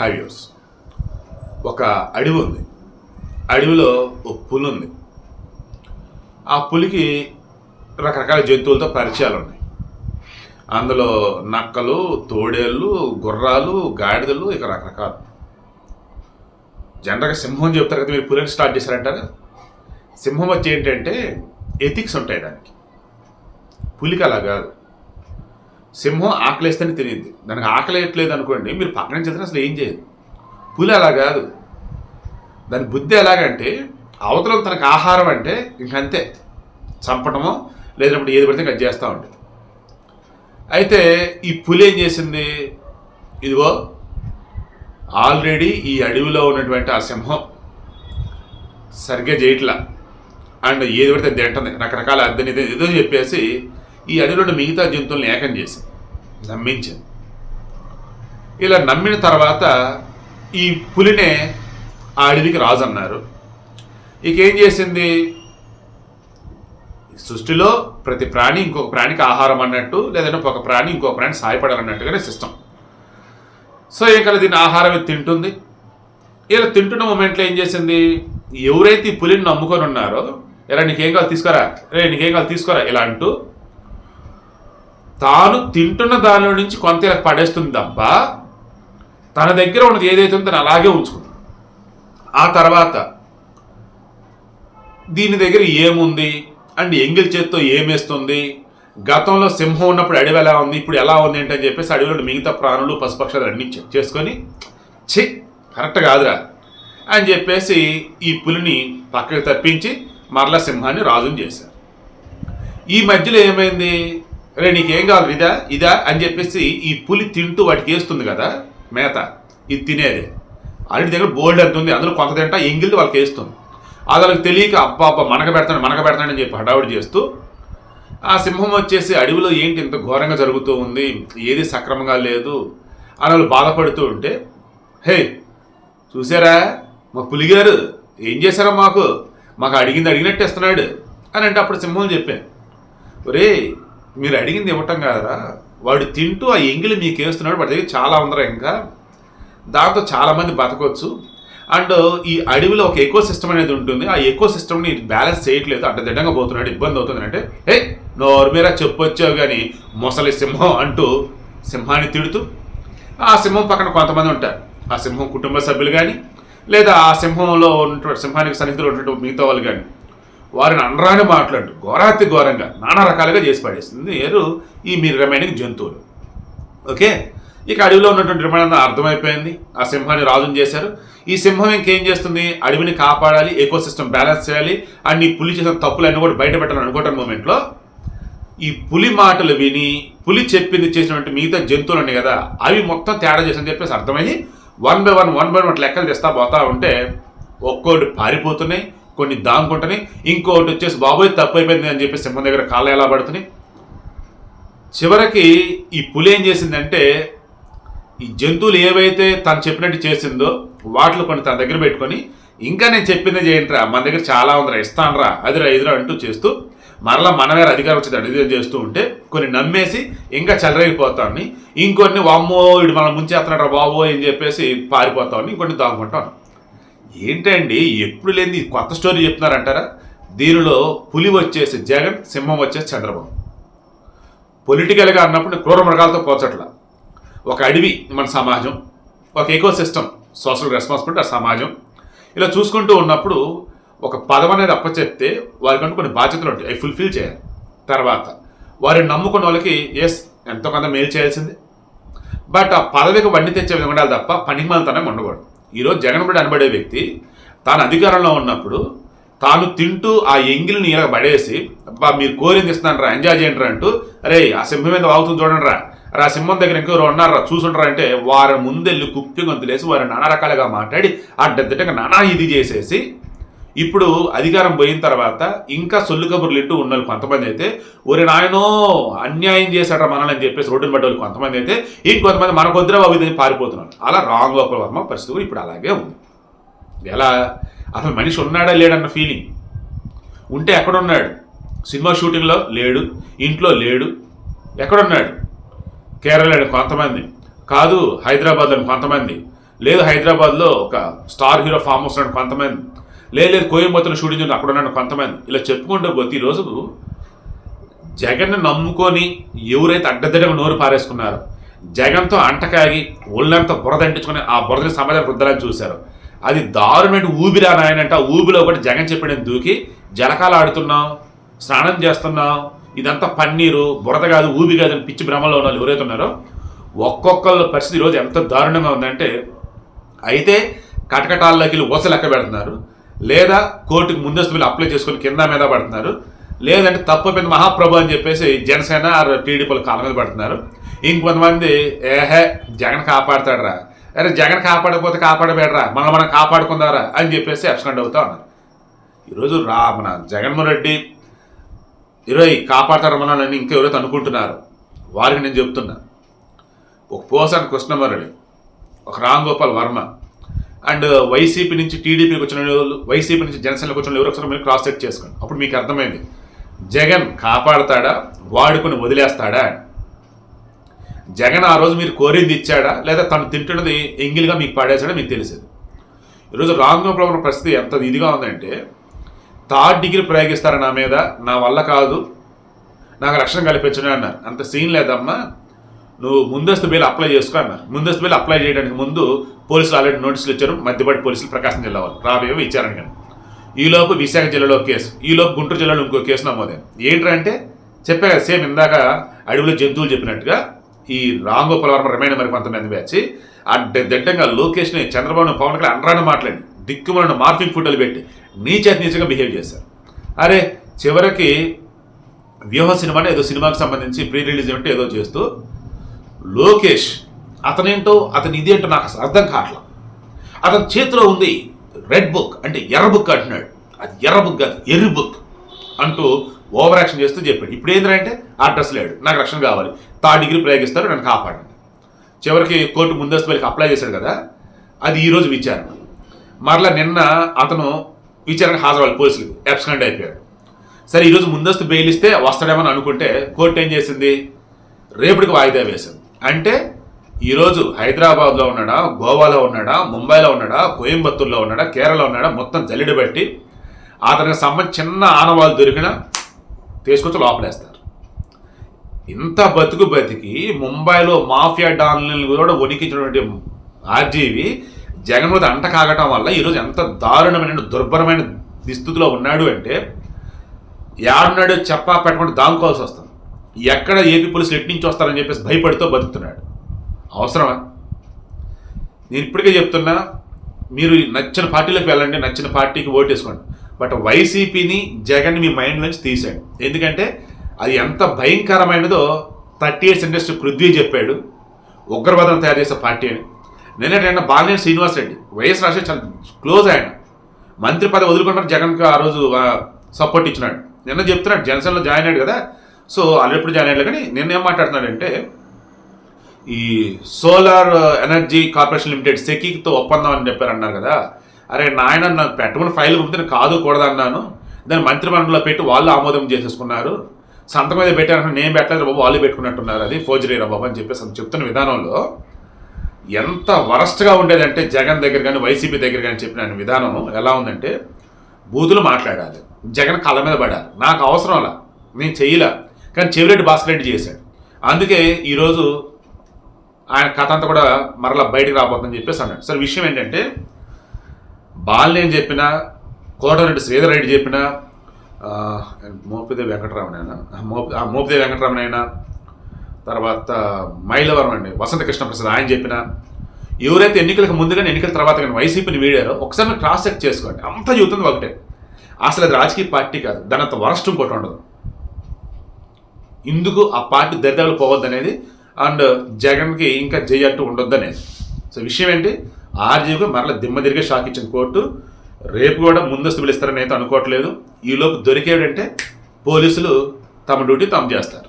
హైవ్యూస్ ఒక అడవి ఉంది. అడవిలో ఒక పులి ఉంది. ఆ పులికి రకరకాల జంతువులతో పరిచయాలు ఉన్నాయి అందులో నక్కలు తోడేళ్ళు గుర్రాలు గాడిదలు ఇక రకరకాలు. జనరల్గా సింహం చెప్తారు కదా మీరు పులిని స్టార్ట్ చేశారంటారు. సింహం వచ్చి ఏంటంటే ఎథిక్స్ ఉంటాయి దానికి. పులికి అలా కాదు. సింహం ఆకలేస్తేనే తినేది దానికి ఆకలేయట్లేదు అనుకోండి మీరు పక్కన నుంచి అసలు ఏం చేయదు. పులి అలా కాదు. దాని బుద్ధి ఎలాగంటే అవతల తనకు ఆహారం అంటే ఇంకంతే చంపడమో లేదంటే ఏది పడితే అది చేస్తూ ఉంటుంది. అయితే ఈ పులి ఏం చేసింది? ఇదిగో ఆల్రెడీ ఈ అడవిలో ఉన్నటువంటి ఆ సింహం సరిగ్గా చేయట్లా అండ్ ఏది పడితే తింటుంది. రకరకాల అద్దెని ఏదో చెప్పేసి ఈ అడవిలో మిగతా జంతువులను ఏకం చేసింది నమ్మించింది. ఇలా నమ్మిన తర్వాత ఈ పులినే ఆ అడవికి రాజు అన్నారు. ఇక ఏం చేసింది? సృష్టిలో ప్రతి ప్రాణి ఇంకొక ప్రాణికి ఆహారం అన్నట్టు లేదంటే ఒక ప్రాణి ఇంకొక ప్రాణి సాయపడాలన్నట్టుగానే సిస్టమ్ సో ఏం కదా దీన్ని ఆహారం తింటుంది. ఇలా తింటున్న మూమెంట్లో ఏం చేసింది? ఎవరైతే ఈ పులిని నమ్ముకొని ఉన్నారో ఇలా నీకేం కావాలి తీసుకోరా రే నీకేం కావాలి తీసుకోరా ఇలా అంటూ తాను తింటున్న దానిలో నుంచి కొంత ఇలా పడేస్తుంది తప్ప తన దగ్గర ఉన్నది ఏదైతే ఉందో తను అలాగే ఉంచుకుంది ఆ తర్వాత దీని దగ్గర ఏముంది? అండ్ ఎంగిల్ చేత్తో ఏమేస్తుంది? గతంలో సింహం ఉన్నప్పుడు అడవి ఎలా ఉంది? ఇప్పుడు ఎలా ఉంది ఏంటని చెప్పేసి అడవిలో మిగతా ప్రాణులు పశుపక్షాలు అన్ని చెక్ చేసుకొని చి కరెక్ట్ కాదురా అని చెప్పేసి ఈ పులిని పక్కకి తప్పించి మరలా సింహాన్ని రాజుని చేశారు. ఈ మధ్యలో ఏమైంది? అరే నీకేం కావాలి ఇదా ఇదా? అని చెప్పేసి ఈ పులి తింటూ వాటికి వేస్తుంది కదా మేత. ఇది తినేది. అన్నిటి దగ్గర బోల్డ్ అంటుంది అందులో కొంత తింటా ఎంగిల్ది వాళ్ళకి వేస్తుంది. అది వాళ్ళకి తెలియక అబ్బా అబ్బా మనక పెడతాను మనక పెడతానని చెప్పి హడావుడి చేస్తూ ఆ సింహం వచ్చేసి అడవిలో ఏంటి ఇంత ఘోరంగా జరుగుతూ ఉంది ఏది సక్రమంగా లేదు అని వాళ్ళు బాధపడుతూ ఉంటే హే చూసారా మా పులిగారు ఏం చేశారా మాకు? మాకు అడిగింది అడిగినట్టు ఇస్తున్నాడు అని అంటే అప్పుడు సింహం చెప్పాను ఒరే మీరు అడిగింది ఇవ్వటం కాదా వాడు తింటూ ఆ ఎంగిలి మీకు వేస్తున్నాడు వాడి దగ్గర చాలా ఉందరా ఇంకా. దాంతో చాలామంది బతకొచ్చు. అండ్ ఈ అడవిలో ఒక ఎకో సిస్టమ్ అనేది ఉంటుంది. ఆ ఎకో సిస్టమ్ని బ్యాలెన్స్ చేయట్లేదు. అడ్డదిడ్డంగా పోతున్నాడు ఇబ్బంది అవుతుంది అంటే హే నోర్మీరా చెప్పొచ్చావు కానీ మొసలి సింహం అంటూ సింహాన్ని తిడుతూ ఆ సింహం పక్కన కొంతమంది ఉంటారు. ఆ సింహం కుటుంబ సభ్యులు కానీ లేదా ఆ సింహంలో ఉన్నటువంటి సింహానికి సన్నిహితులు ఉన్నటువంటి మిగతా వాళ్ళు కానీ వారిని అనరాని మాట్లాడు ఘోరాతి ఘోరంగా నానా రకాలుగా చేసి పడేస్తుంది ఏరు ఈ మీరు రిమైనింగ్ జంతువులు. ఓకే? ఇక అడవిలో ఉన్నటువంటి రిమైన్ అర్థమైపోయింది. ఆ సింహాన్ని రాజుని చేశారు. ఈ సింహం ఇంకేం చేస్తుంది? అడవిని కాపాడాలి ఎకో సిస్టమ్ బ్యాలెన్స్ చేయాలి అండ్ ఈ పులి చేసిన తప్పులన్నీ కూడా బయట పెట్టాలని అనుకోవటం మూమెంట్లో. ఈ పులి మాటలు విని పులి చెప్పింది చేసినటువంటి మిగతా జంతువులు ఉన్నాయి కదా అవి మొత్తం తేడా చేసని చెప్పేసి అర్థమయ్యి one by one one by one లెక్కలు తెస్తా పోతా ఉంటే ఒక్కోటి పారిపోతున్నాయి. కొన్ని దాంకుంటున్నాయి ఇంకోటి వచ్చేసి బాబోయ్ తప్పు అయిపోయింది అని చెప్పి సింహం దగ్గర కాళ్ళు ఎలా పడుతున్నాయి? చివరికి ఈ పులి ఏం చేసిందంటే ఈ జంతువులు ఏవైతే తను చెప్పినట్టు చేసిందో వాటిలో కొన్ని తన దగ్గర పెట్టుకొని ఇంకా నేను చెప్పిందే చేయండిరా మన దగ్గర చాలా ఉందిరా ఇస్తానరా అదిరా ఇదిరా అంటూ చేస్తూ మరలా మనమే అధికారం వచ్చేది అడిగి చేస్తూ ఉంటే కొన్ని నమ్మేసి ఇంకా చెలరేగిపోతామని ఇంకొన్ని వామ్మో ఇటు మనం ముంచేస్తున్నాడు రా బాబో అని చెప్పేసి పారిపోతామని ఇంకొన్ని దాక్కుంటాను ఏంటండి? ఎప్పుడు లేని కొత్త స్టోరీ చెప్తున్నారంటారా? దీనిలో పులి వచ్చేసి జగన్ సింహం వచ్చేసి చంద్రబాబు. పొలిటికల్గా అన్నప్పుడు క్రూర మృగాలతో పోచట్ల ఒక అడవి మన సమాజం ఒక ఎకో సిస్టమ్ సోషల్ రెస్పాన్సిబిలిటీ ఆ సమాజం. ఇలా చూసుకుంటూ ఉన్నప్పుడు ఒక పదం అనేది అప్పచెప్తే వారికంటూ కొన్ని బాధ్యతలు ఉంటాయి. అవి ఫుల్ఫిల్ చేయాలి. తర్వాత వారిని నమ్ముకున్న వాళ్ళకి ఎస్ ఎంతో కొంత మేలు చేయాల్సిందే. బట్ ఆ పదవికి వండి తెచ్చే విధంగా ఉండాలి తప్ప పనిమాలతనం ఉండకూడదు. ఈరోజు జగన్ రెడ్డి అనబడే వ్యక్తి. తాను అధికారంలో ఉన్నప్పుడు తాను తింటూ ఆ ఎంగిలిని ఇలా పడేసి అబ్బా మీరు కోరింది ఇస్తాను రా ఎంజాయ్ చేయండి రా అంటూ అరే ఆ సింహం మీద వాగుతుంది చూడండి రా ఆ సింహం దగ్గర ఇంకెవరు ఉన్నారా చూసుంటారా అంటే వారి ముందెళ్ళి కుప్పి గొంతులేసి వారు నానా రకాలుగా మాట్లాడి అడ్డదిడ్డంగా నానా ఇది చేసేసి ఇప్పుడు అధికారం పోయిన తర్వాత ఇంకా సొల్లు కబుర్లు ఇంటూ ఉన్న కొంతమంది అయితే ఒరే నాయనో అన్యాయం చేశాడు మనల్ని అని చెప్పేసి రోడ్డుని పడ్డ కొంతమంది అయితే ఇంకొంతమంది మన కొద్దిరా బాబు ఇది పారిపోతున్నారు. అలా రాంగ్ గోపాల్ వర్మ పరిస్థితి కూడా ఇప్పుడు అలాగే ఉంది. ఎలా? అసలు మనిషి ఉన్నాడా లేడన్న ఫీలింగ్ ఉంటే ఎక్కడున్నాడు? సినిమా షూటింగ్లో లేడు ఇంట్లో లేడు ఎక్కడున్నాడు? కేరళలో కొంతమంది. కాదు హైదరాబాద్లో కొంతమంది. లేదు హైదరాబాద్లో ఒక స్టార్ హీరో ఫామ్ హౌస్ కొంతమంది. లేదు లేదు కోయంబత్తూరు షూటింగ్ ఉంది అక్కడ ఉన్నాడు కొంతమంది. ఇలా చెప్పుకుంటూ పోతే ఈరోజు జగన్ నమ్ముకొని ఎవరైతే అడ్డదిడ్డగా నోరు పారేసుకున్నారో జగన్తో అంటకాగి ఒళ్ళంతా బురద అంటించుకొని ఆ బురదని సమాజం వృద్ధాలని చూశారు. అది దారుణమైన ఊబిరా నాయనంట ఆ ఊబిలో ఒకటి జగన్ చెప్పిన దూకి జలకాలు ఆడుతున్నాం స్నానం చేస్తున్నాం ఇదంతా పన్నీరు బురద కాదు ఊబి కాదు అని పిచ్చి భ్రమలో ఉన్న వాళ్ళు ఎవరైతే ఉన్నారో ఒక్కొక్కళ్ళ పరిస్థితి ఈరోజు ఎంత దారుణంగా ఉందంటే అయితే కటకటాల్లోకి వెళ్ళి ఊస లెక్క పెడుతున్నారు. లేదా కోర్టుకు ముందస్తు బిల్లు అప్లై చేసుకొని కింద మీద పడుతున్నారు. లేదంటే తప్పపోయిన మహాప్రభు అని చెప్పేసి జనసేన ఆర్ టీడీపీలు కాళ్ళ మీద పడుతున్నారు. ఇంకొంతమంది ఏహే జగన్ కాపాడతాడరా. అరే జగన్ కాపాడకపోతే కాపాడబేడరా? మనం మనం కాపాడుకుందారా? అని చెప్పేసి అబ్సెంట్ అవుతా ఉన్నారు. ఈరోజు రా మన జగన్మోహన్ రెడ్డి ఇరవై కాపాడతారు మనల్ని ఇంకా ఎవరైతే అనుకుంటున్నారు వారికి నేను చెప్తున్నా. ఒక పోసాని కృష్ణమరళి ఒక రామ్ గోపాల్ వర్మ అండ్ వైసీపీ నుంచి టీడీపీకి వచ్చిన వాళ్ళు వైసీపీ నుంచి జనసేనకు వచ్చిన ఎవరు ఒకసారి మీరు క్రాస్ చెక్ చేసుకోండి. అప్పుడు మీకు అర్థమైంది. జగన్ కాపాడతాడా? వాడుకొని వదిలేస్తాడా? జగన్ ఆ రోజు మీరు కోరింది ఇచ్చాడా? లేదా తను తింటున్నది ఎంగిల్గా మీకు పాడేశాడా? మీకు తెలిసేది. ఈరోజు రామగోపాల పరిస్థితి ఎంత ఇదిగా ఉందంటే థర్డ్ డిగ్రీ ప్రయోగిస్తారా నా మీద? నా వల్ల కాదు. నాకు రక్షణ కల్పించడం అన్నారు. అంత సీన్ లేదమ్మా. నువ్వు ముందస్తు బిల్ అప్లై చేసుకో అన్నారు. ముందస్తు బిల్ అప్లై చేయడానికి ముందు పోలీసులు ఆల్రెడీ నోటీసులు ఇచ్చారు. మధ్యపాటి పోలీసులు ప్రకాశం జిల్లా వాళ్ళు. రాబోయే విచారణ కానీ. ఈలోపు విశాఖ జిల్లాలో కేసు. ఈలోపు గుంటూరు జిల్లాలో ఇంకో కేసు నమోదైంది. ఏంటంటే చెప్పా కదా సేమ్ ఇందాక అడవిలో జంతువులు చెప్పినట్టుగా ఈ రాంగోపాల్ వర్మ రిమైండ్ మరి కొంతమంది వచ్చి దిడ్డంగా లోకేష్ లోకేష్ని చంద్రబాబు పవన్ కళ్యాణ్ అనరాని మాట్లాడి దిక్కుమలను మార్పింగ్ ఫోటోలు పెట్టి నీచేత నీచగా బిహేవ్ చేశారు. అరే చివరికి వ్యూహ సినిమాని ఏదో సినిమాకి సంబంధించి ప్రీ రిలీజ్ అంటే ఏదో చేస్తూ లోకేష్ అతనేంటో అతని ఇది ఏంటో నాకు అసలు అర్థం కావట్లా. అతని చేతిలో ఉంది రెడ్ బుక్ అంటే ఎర్ర బుక్ అంటున్నాడు. అది ఎర్ర బుక్ కాదు ఎర్రి బుక్ అంటూ ఓవర్ యాక్షన్ చేస్తూ చెప్పాడు. ఇప్పుడు ఏంటంటే అడ్రస్ లేడు నాకు రక్షణ కావాలి. థర్డ్ డిగ్రీ ప్రయోగిస్తారు నన్ను కాపాడండి. చివరికి కోర్టు ముందస్తు వెళ్ళి అప్లై చేశాడు కదా అది ఈరోజు విచారణ. మరలా నిన్న అతను విచారణకు హాజరవాలి పోలీసులకు అబ్స్కండ్ అయిపోయాడు. సరే ఈరోజు ముందస్తు బెయిల్ ఇస్తే వస్తాడేమో అని అనుకుంటే కోర్టు ఏం చేసింది? రేపటికి వాయిదా వేసింది. అంటే ఈరోజు హైదరాబాద్లో ఉన్నాడా గోవాలో ఉన్నాడా ముంబైలో ఉన్నాడా కోయంబత్తూర్లో ఉన్నాడా కేరళలో ఉన్నాడా మొత్తం జల్లిడి బట్టి అతనికి సంబంధించి చిన్న ఆనవాళ్ళు దొరికినా తీసుకొచ్చి లోపలేస్తారు. ఇంత బతుకు బతికి ముంబైలో మాఫియా డాన్లను కూడా వణికించినటువంటి ఆర్జీవి జగన్ మీద అంట కాగటం వల్ల ఈరోజు ఎంత దారుణమైన దుర్భరమైన దుస్థితిలో ఉన్నాడు అంటే యాడున్నాడు చెప్పా పెట్టకుండా దాముకోవాల్సి వస్తుంది. ఎక్కడ ఏపీ పోలీసులు ఎటు నుంచి వస్తారని చెప్పేసి భయపడుతూ బతుకుతున్నాడు. అవసరమా? నేను ఇప్పటికే చెప్తున్నా మీరు నచ్చిన పార్టీలోకి వెళ్ళండి నచ్చిన పార్టీకి ఓటేసుకోండి బట్ వైసీపీని జగన్ మీ మైండ్ నుంచి తీసాడు ఎందుకంటే అది ఎంత భయంకరమైనదో థర్టీ ఇయర్స్ ఇండస్ట్రీ పృథ్వీ చెప్పాడు. ఉగ్రవాదం తయారు చేసే పార్టీ అని. నిన్నటైనా బాలినేని శ్రీనివాస్ రెడ్డి వైఎస్ రాజశేఖర్ చాలా క్లోజ్ ఆయన. మంత్రి పదవి వదులుకుంటారు జగన్కి ఆ రోజు సపోర్ట్ ఇచ్చినాడు. నిన్న చెప్తున్నాడు జనసేనలో జాయిన్ అయ్యాడు కదా సో వాళ్ళు ఎప్పుడు జాయిన్ అయ్యారు కానీ నేను ఏం మాట్లాడుతున్నాడంటే ఈ సోలార్ ఎనర్జీ కార్పొరేషన్ లిమిటెడ్ సెకీతో ఒప్పందం అని చెప్పారు అన్నారు కదా. అరే నాయన నాకు పెట్టమని ఫైల్ పంపితే నేను కాదు కూడదన్నాను. దాన్ని మంత్రిమండలిలో పెట్టి వాళ్ళు ఆమోదం చేసేసుకున్నారు. సంతకం మీద పెట్టారంటే నేను పెట్టలేదు బాబు వాళ్ళు పెట్టుకున్నట్టున్నారు అది. ఫోర్జరీ రా బాబు అని చెప్పేసి చెప్తున్న విధానంలో ఎంత వరస్ట్గా ఉండేదంటే జగన్ దగ్గర కానీ వైసీపీ దగ్గర కానీ చెప్పిన విధానం ఎలా ఉందంటే బూతులు మాట్లాడాలి. జగన్ కళ్ళ మీద పడాలి. నాకు అవసరం అలా. నేను చెయ్యలే. కానీ చెవిరెడ్డి భాస్కర్ రెడ్డి చేశాడు. అందుకే ఈరోజు ఆయన కథ అంతా కూడా మరలా బయటకు రాబోతుందని చెప్పేసి అన్నాడు. సరే విషయం ఏంటంటే బాలినేని చెప్పిన కోటరెడ్డి శ్రీధర్ రెడ్డి చెప్పిన ఆ, మోపిదేవి మోపి ఆ, మోపిదేవి వెంకటరామన్ తర్వాత మైలవరం అండి వసంత కృష్ణప్రసాద్ ఆయన చెప్పిన ఎవరైతే ఎన్నికలకు ముందుగానే ఎన్నికల తర్వాత కానీ వైసీపీని వీడారో ఒకసారి క్రాస్ చెక్ చేసుకోండి. అంతా చెబుతుంది ఒకటే. అసలు అది రాజకీయ పార్టీ కాదు. దాని అంత వరస్ట్ ఇంకోటి ఉండదు. ఇందుకు ఆ పార్టీ దరిదాలు పోవద్దనేది అండ్ జగన్కి ఇంకా జై అంటూ ఉండొద్దు అనేది సో విషయం ఏంటి ఆర్జీవికి మరల దిమ్మ తిరిగే షాక్ ఇచ్చిన కోర్టు రేపు కూడా ముందస్తు పిలుస్తారని అయితే అనుకోవట్లేదు. ఈలోపు దొరికేవిడంటే పోలీసులు తమ డ్యూటీ తాము చేస్తారు.